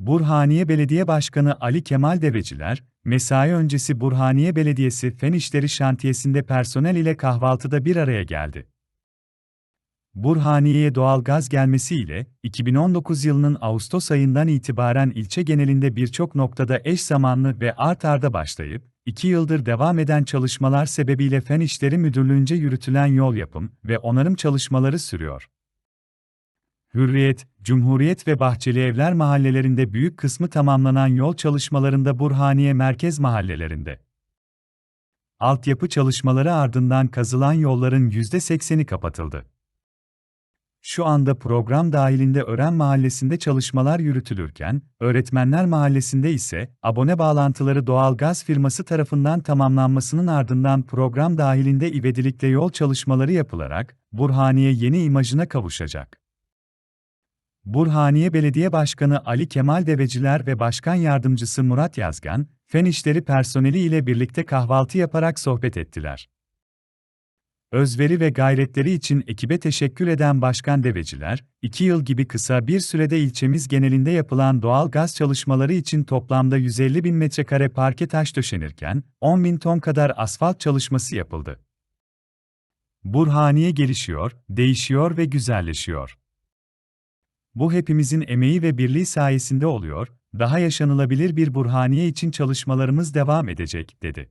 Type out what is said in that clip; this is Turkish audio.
Burhaniye Belediye Başkanı Ali Kemal Deveciler, mesai öncesi Burhaniye Belediyesi Fen İşleri Şantiyesi'nde personel ile kahvaltıda bir araya geldi. Burhaniye'ye doğalgaz gelmesiyle, 2019 yılının Ağustos ayından itibaren ilçe genelinde birçok noktada eş zamanlı ve art arda başlayıp, 2 yıldır devam eden çalışmalar sebebiyle Fen İşleri Müdürlüğü'nce yürütülen yol yapım ve onarım çalışmaları sürüyor. Hürriyet, Cumhuriyet ve Bahçeli Evler mahallelerinde büyük kısmı tamamlanan yol çalışmalarında Burhaniye merkez mahallelerinde. Altyapı çalışmaları ardından kazılan yolların %80'i kapatıldı. Şu anda program dahilinde Ören Mahallesi'nde çalışmalar yürütülürken, Öğretmenler Mahallesi'nde ise abone bağlantıları doğal gaz firması tarafından tamamlanmasının ardından program dahilinde ivedilikle yol çalışmaları yapılarak Burhaniye yeni imajına kavuşacak. Burhaniye Belediye Başkanı Ali Kemal Deveciler ve Başkan Yardımcısı Murat Yazgan, fen işleri personeli ile birlikte kahvaltı yaparak sohbet ettiler. Özveri ve gayretleri için ekibe teşekkür eden Başkan Deveciler, iki yıl gibi kısa bir sürede ilçemiz genelinde yapılan doğal gaz çalışmaları için toplamda 150 bin metrekare parke taş döşenirken, 10 bin ton kadar asfalt çalışması yapıldı. Burhaniye gelişiyor, değişiyor ve güzelleşiyor. Bu hepimizin emeği ve birliği sayesinde oluyor, daha yaşanılabilir bir Burhaniye için çalışmalarımız devam edecek, dedi.